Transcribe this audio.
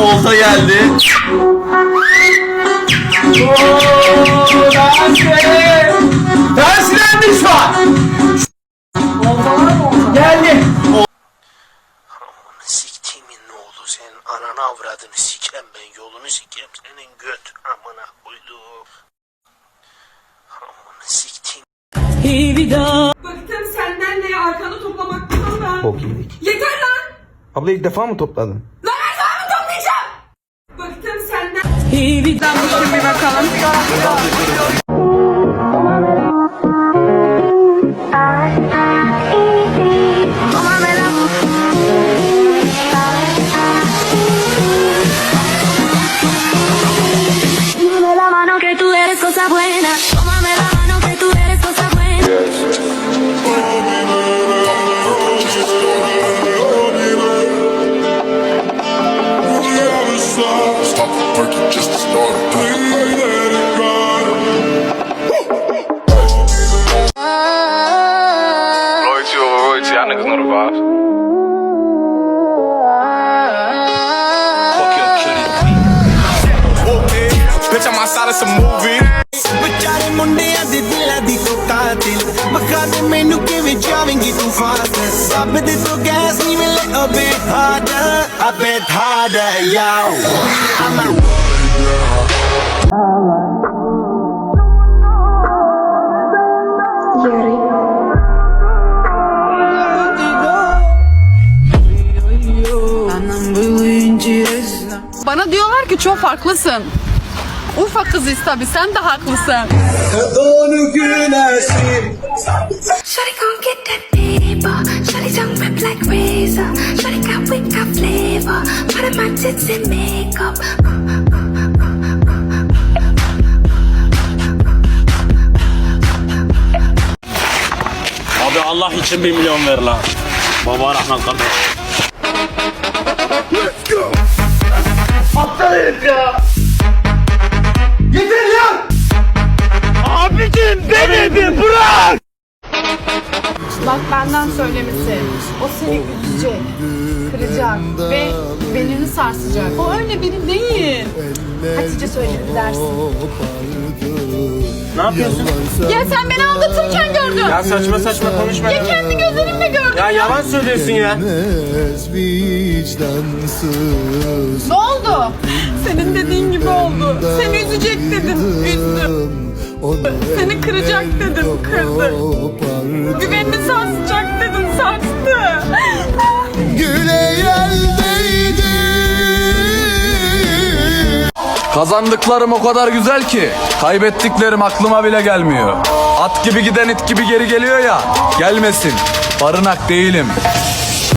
Olta geldi. Dansilendi şu an. Geldi. Siktiğimin ne oldu senin ananı avradını sikem ben yolunu sikem senin göt amına koyduğum. Amına siktiğim. Bıktım senden ne arkanı toplamaktan da. Yeter lan! Abla ilk defa mı topladın? Lan her zaman mı toplayacağım? Bıktım senden. Loyalty over royalty, y'all niggas know the vibes. Fuck your cutie. Bitch, I'm outside of some movie. ਵਿਚਾਰੇ ਮੁੰਡਿਆਂ ਦੇ ਦਿਲਾਂ ਦੀ ਤੂੰ ਕਾਤਿਲ ਮਖਾ ਦੇ ਮੈਨੂੰ ਕਿਵੇਂ ਜਾਵੇਂਗੀ ਤੂੰ ਫਾਸਟ ਸਭ ਦੇ ਤੋਂ ਗੈਸ ਨਹੀਂ ਮਿਲੇ a bit harder a bit harder yo I'm a Bana diyorlar ki çok farklısın. Urfa kızıyız tabii sen de haklısın. Shawty gon' get that paper. Shawty tongue rip like razor. Shawty got wick, got flavor. Part of my tits and makeup. Abi Allah için bir milyon ver lan. Baba rahmet kardeş. Yeter Bak benden söylemesi. O seni üzecek, kıracak ve belini sarsacak. O öyle biri değil. Hatice söyledi dersin. Ne yapıyorsun? Ya sen beni aldatırken gördün. Ya saçma saçma konuşma. Ya kendi gözlerimle gördüm. Ya yalan söylüyorsun ya. Ne oldu? Senin dediğin gibi oldu. Seni üzecek kıracak dedim, kırdı. Güvenini sarsacak dedim, sarstı. Kazandıklarım o kadar güzel ki kaybettiklerim aklıma bile gelmiyor. At gibi giden it gibi geri geliyor ya gelmesin barınak değilim